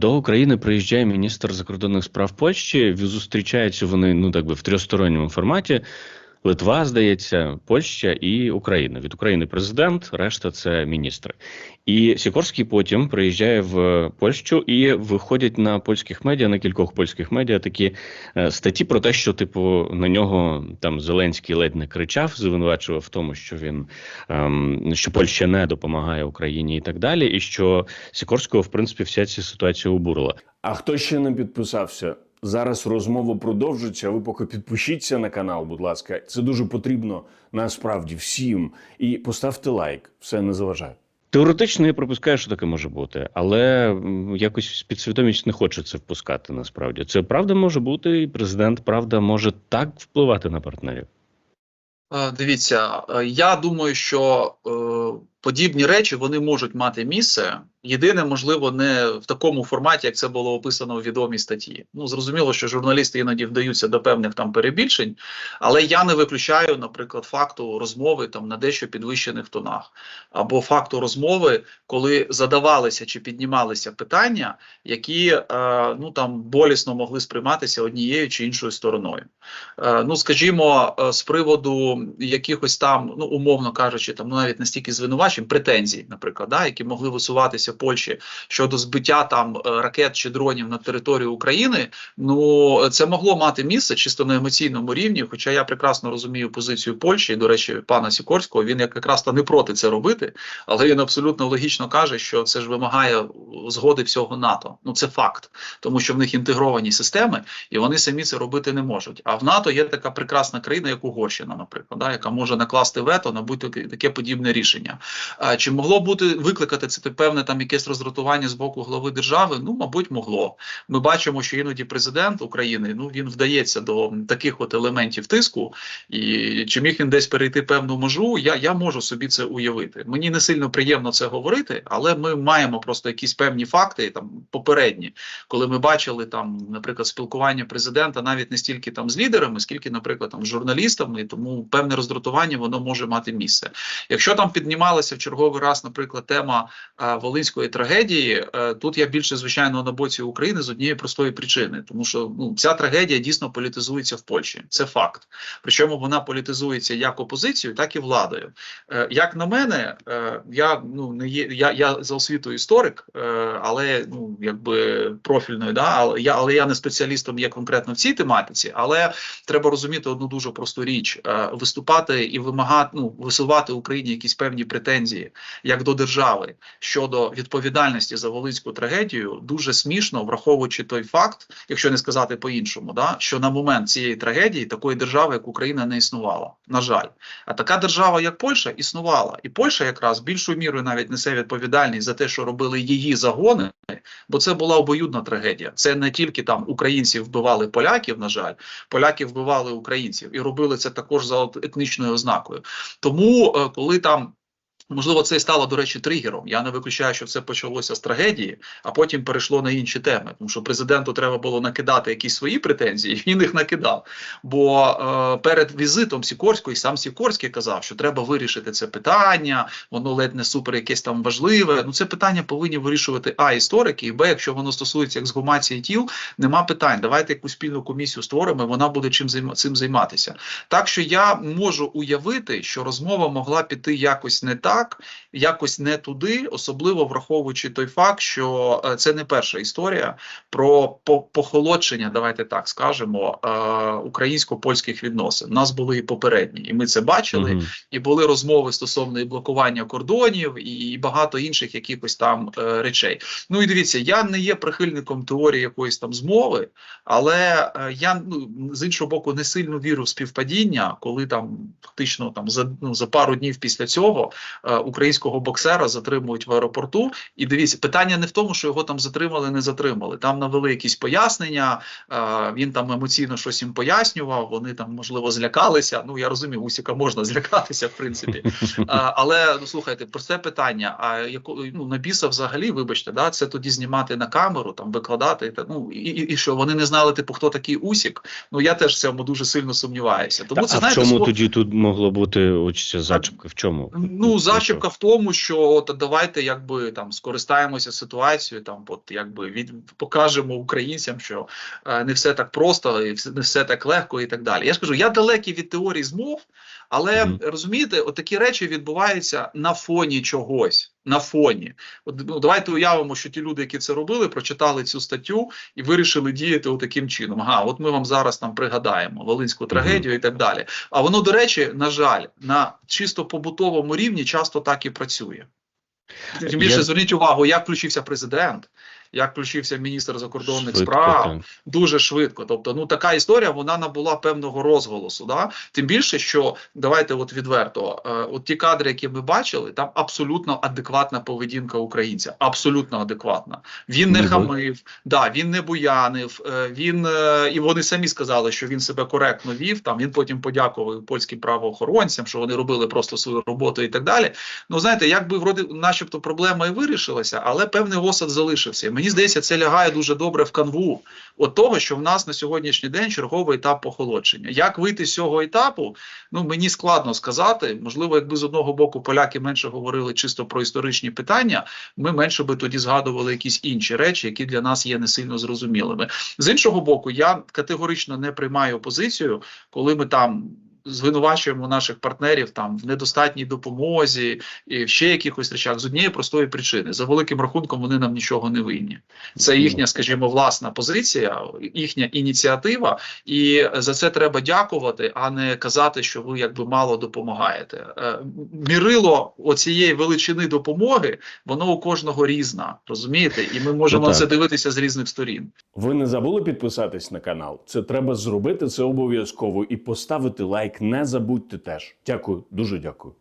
До України приїжджає міністр закордонних справ Польщі. Зустрічаються вони ну так би в трьохсторонньому форматі. Литва, здається, Польща і Україна. Від України президент, решта це міністри. І Сікорський потім приїжджає в Польщу і виходять на польських медіа, на кількох польських медіа такі е, статті про те, що типу на нього там Зеленський ледь не кричав, звинувачував в тому, що він ем, що Польща не допомагає Україні і так далі. І що Сікорського, в принципі, вся ця ситуація обурила. А хто ще не підписався? Зараз розмова продовжиться. Ви поки підпишіться на канал, будь ласка. Це дуже потрібно насправді всім. І поставте лайк, все не заважає. Теоретично я припускаю, що таке може бути, але якось підсвідомість не хоче це впускати. Насправді це правда може бути, і президент правда може так впливати на партнерів. Е, Дивіться, е, я думаю, що е, подібні речі вони можуть мати місце. Єдине, можливо, не в такому форматі, як це було описано у відомій статті. Ну зрозуміло, що журналісти іноді вдаються до певних там перебільшень, але я не виключаю, наприклад, факту розмови там на дещо підвищених тонах, або факту розмови, коли задавалися чи піднімалися питання, які е, ну там болісно могли сприйматися однією чи іншою стороною. Е, ну, скажімо, е, з приводу якихось там, ну умовно кажучи, там ну навіть настільки звинувачень, претензій, наприклад, да, які могли висуватися Польщі щодо збиття там е, ракет чи дронів на територію України. Ну це могло мати місце чисто на емоційному рівні. Хоча я прекрасно розумію позицію Польщі, до речі, пана Сікорського, він якраз та не проти це робити, але він абсолютно логічно каже, що це ж вимагає згоди всього НАТО. Ну це факт, тому що в них інтегровані системи, і вони самі це робити не можуть. А в НАТО є така прекрасна країна, як Угорщина, наприклад, да, яка може накласти вето на будь-яке подібне рішення. А, чи могло бути викликати це певне там якесь роздратування з боку глави держави? Ну, мабуть, могло. Ми бачимо, що іноді президент України ну він вдається до таких от елементів тиску, і чи міг він десь перейти певну межу? Я, я можу собі це уявити. Мені не сильно приємно це говорити, але ми маємо просто якісь певні факти там попередні, коли ми бачили там, наприклад, спілкування президента навіть не стільки там з лідерами, скільки, наприклад, там з журналістами, тому певне роздратування воно може мати місце. Якщо там піднімалася в черговий раз, наприклад, тема е, волинської трагедії, е, тут я більше звичайно на боці України з однієї простої причини, тому що ну ця трагедія дійсно політизується в Польщі. Це факт. Причому вона політизується як опозицією, так і владою. Е, як на мене, е, я ну не є я, я за освітою історик, але ну якби профільною, да, але я але я не спеціалістом є конкретно в цій тематиці, але треба розуміти одну дуже просту річ: виступати і вимагати ну висувати Україні якісь певні претензії як до держави щодо відповідальності за волинську трагедію, дуже смішно, враховуючи той факт, якщо не сказати по-іншому, да що на момент цієї трагедії такої держави, як Україна, не існувала. На жаль, а така держава, як Польща, існувала, і Польща якраз більшою мірою навіть несе відповідальність за те, що робили її загони, бо це була обоюдна трагедія. Це не тільки там українці вбивали поляків, на жаль, поляки вбивали українців і робили це також за етнічною ознакою. Тому е, коли там. Можливо, це і стало, до речі, тригером. Я не виключаю, що це почалося з трагедії, а потім перейшло на інші теми. Тому що президенту треба було накидати якісь свої претензії, він їх накидав. Бо е, перед візитом Сікорського і сам Сікорський казав, що треба вирішити це питання, воно ледь не супер якесь там важливе. Ну це питання повинні вирішувати а історики, і б, якщо воно стосується ексгумації тіл, нема питань. Давайте якусь спільну комісію створимо, і вона буде чим цим займатися. Так що я можу уявити, що розмова могла піти якось не так так, якось не туди, особливо враховуючи той факт, що е, це не перша історія про похолодшення, давайте так скажемо, е, українсько-польських відносин. У нас були і попередні, і ми це бачили. Мгм. І були розмови стосовно і блокування кордонів, і багато інших якихось там е, речей. Ну і дивіться, я не є прихильником теорії якоїсь там змови, але я ну з іншого боку не сильно вірю в співпадіння, коли там фактично там за ну за пару днів після цього українського боксера затримують в аеропорту. І дивіться, питання не в тому, що його там затримали, не затримали. Там навели якісь пояснення. Е, він там емоційно щось їм пояснював. Вони там можливо злякалися. Ну я розумію, Усіка можна злякатися, в принципі. Е, але ну слухайте, про це питання. А яко ну на біса взагалі, вибачте, да це тоді знімати на камеру, там викладати та ну і, і, і що вони не знали, типу, хто такий Усік. Ну я теж в цьому дуже сильно сумніваюся. Тому Та, це а в чому спо- тоді тут могло бути ось ця? В чому? Ну, зачіпка зачіпка в тому, що от давайте якби там скористаємося ситуацією, там от якби від покажемо українцям, що е, не все так просто, і не все так легко, і так далі. Я ж кажу, я далекий від теорії змов, але Мгм. розумієте, от такі речі відбуваються на фоні чогось. На фоні, от ну давайте уявимо, що ті люди, які це робили, прочитали цю статтю і вирішили діяти таким чином. Ага, от ми вам зараз там пригадаємо волинську трагедію і так далі. А воно, до речі, на жаль, на чисто побутовому рівні часто так і працює. Тим більше Я- зверніть увагу, як включився президент, як включився міністр закордонних Швидко, справ так. дуже швидко. Тобто, ну така історія вона набула певного розголосу. Да? Тим більше, що давайте от відверто, е, от ті кадри, які ми бачили, там абсолютно адекватна поведінка українця. Абсолютно адекватна. Він не ви- хамив, да, він не буянив. е, Він е, і вони самі сказали, що він себе коректно вів. Там він потім подякував польським правоохоронцям, що вони робили просто свою роботу і так далі. Ну знаєте, якби вроде, начебто, проблема і вирішилася, але певний осад залишився. Мені здається, це лягає дуже добре в канву от того, що в нас на сьогоднішній день черговий етап похолодження. Як вийти з цього етапу? Ну мені складно сказати. Можливо, якби з одного боку поляки менше говорили чисто про історичні питання, ми менше би тоді згадували якісь інші речі, які для нас є не сильно зрозумілими. З іншого боку, я категорично не приймаю позицію, коли ми там. Звинувачуємо наших партнерів там в недостатній допомозі і в ще якихось речах з однієї простої причини. За великим рахунком вони нам нічого не винні. Це їхня, скажімо, власна позиція, їхня ініціатива, і за це треба дякувати, а не казати, що ви якби мало допомагаєте. Е, Мірило оцієї величини допомоги, воно у кожного різна, розумієте? І ми можемо Ну, на це дивитися з різних сторін. Ви не забули підписатись на канал? Це треба зробити це обов'язково і поставити лайк. Не забудьте теж. Дякую, дуже дякую.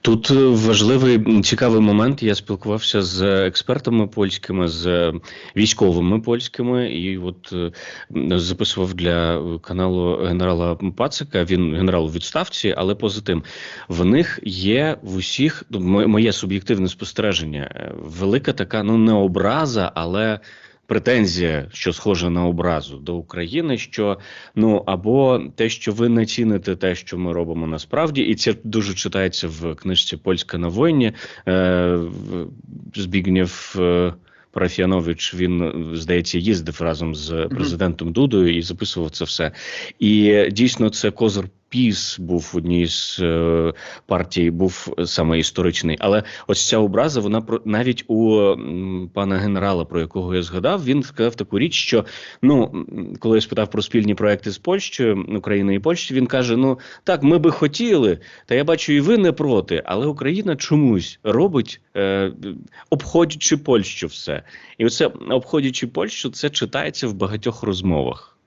Тут е, важливий цікавий момент. Я спілкувався з експертами польськими, з е, військовими польськими, і от е, записував для каналу генерала Пацика. Він генерал у відставці, але поза тим в них є в усіх моє суб'єктивне спостереження. Велика така, ну не образа, але. Претензія, що схожа на образу до України, що ну або те, що ви не ціните те, що ми робимо насправді, і це дуже читається в книжці Польська на війні. Е, Збігнєв е, він е, здається, їздив разом з президентом Дудою і записував це все. І дійсно, це козир Піс був в одній з е, партій, був саме історичний. Але ось ця образа, вона про навіть у пана генерала, про якого я згадав, він сказав таку річ, що ну коли я спитав про спільні проекти з Польщею, Україною і Польщею, він каже: Ну так, ми би хотіли, та я бачу, і ви не проти, але Україна чомусь робить, е, обходячи Польщу, все. І оце обходячи Польщу, це читається в багатьох розмовах.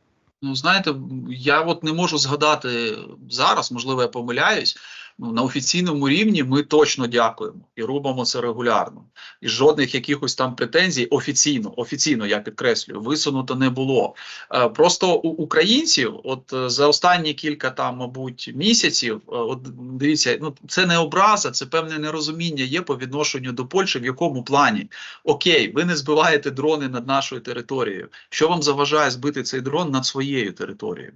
Ну, знаєте, я от не можу згадати зараз, можливо, я помиляюсь. Ну, на офіційному рівні ми точно дякуємо і робимо це регулярно. І жодних якихось там претензій офіційно, офіційно я підкреслюю, висунуто не було. Е, просто у українців, от е, за останні кілька там, мабуть, місяців, е, от дивіться, ну це не образа, це певне нерозуміння є по відношенню до Польщі, в якому плані. Окей, ви не збиваєте дрони над нашою територією. Що вам заважає збити цей дрон над своєю територією?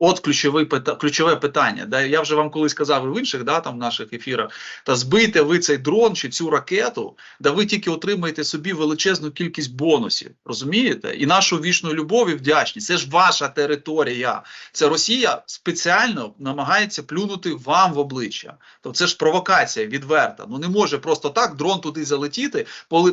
От ключове ключове питання. Да, я вже вам колись казав і в інших да, там наших ефірах. Та збийте ви цей дрон чи цю ракету, да ви тільки отримаєте собі величезну кількість бонусів. Розумієте? І нашу вічну любов і вдячність. Це ж ваша територія. Це Росія спеціально намагається плюнути вам в обличчя. Тобто це ж провокація відверта. Ну не може просто так дрон туди залетіти,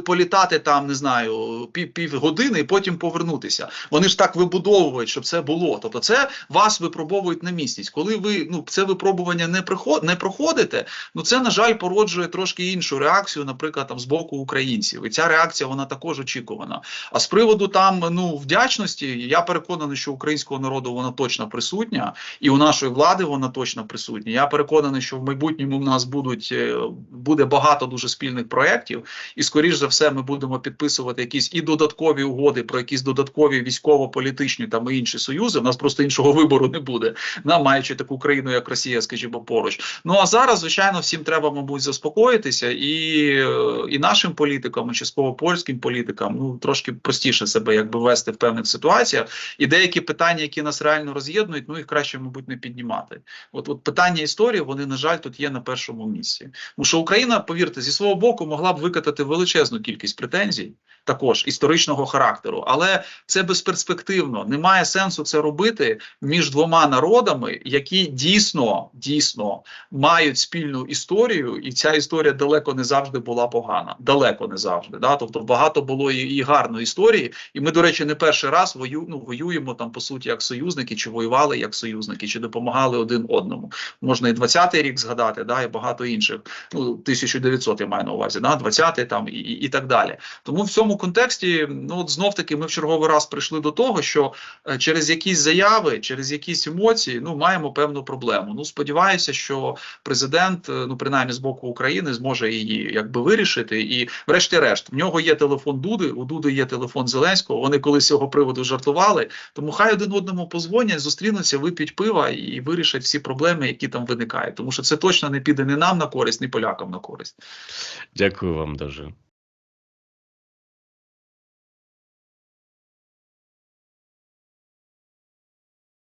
політати там, не знаю, пів, півгодини і потім повернутися. Вони ж так вибудовують, щоб це було. Тобто, це вас випробовують на місяць. Коли ви ну це випробування не приход, не проходите, ну це на жаль породжує трошки іншу реакцію, наприклад, там з боку українців. І ця реакція вона також очікувана. А з приводу там ну вдячності, я переконаний, що українського народу вона точно присутня, і у нашої влади вона точно присутня. Я переконаний, що в майбутньому в нас будуть е, буде багато дуже спільних проєктів, і скоріш за все ми будемо підписувати якісь і додаткові угоди про якісь додаткові військово-політичні там і інші союзи. У нас просто іншого вибору можливо не буде. На маючи таку країну, як Росія, скажімо, поруч. Ну а зараз, звичайно, всім треба, мабуть, заспокоїтися, і, і нашим політикам, і частково польським політикам, ну трошки простіше себе якби вести в певних ситуаціях. І деякі питання, які нас реально роз'єднують, ну їх краще, мабуть, не піднімати. От, от питання історії, вони на жаль тут є на першому місці. Тому що Україна, повірте, зі свого боку могла б викатати величезну кількість претензій, також історичного характеру, але це безперспективно. Немає сенсу це робити між двома народами, які дійсно дійсно мають спільну історію, і ця історія далеко не завжди була погана. Далеко не завжди. Да? Тобто багато було і, і гарної історії. І ми, до речі, не перший раз вою, ну, воюємо там по суті як союзники, чи воювали як союзники, чи допомагали один одному. Можна і 20-й рік згадати, да, і багато інших. Ну 1900 я маю на увазі, да, 20-й там і, і, і так далі. Тому в цьому контексті, ну от знов таки, ми в черговий раз прийшли до того, що е, через якісь заяви, через якісь емоції, ну маємо певну проблему. Ну сподіваюся, що президент, е, ну принаймні з боку України, зможе її якби вирішити. І, врешті-решт, в нього є телефон Дуди, у Дуди є телефон Зеленського. Вони колись з цього приводу жартували. Тому хай один одному позвонять, зустрінуться, вип'ють пива і вирішать всі проблеми, які там виникають. Тому що це точно не піде ні нам на користь, ні полякам на користь. Дякую вам дуже.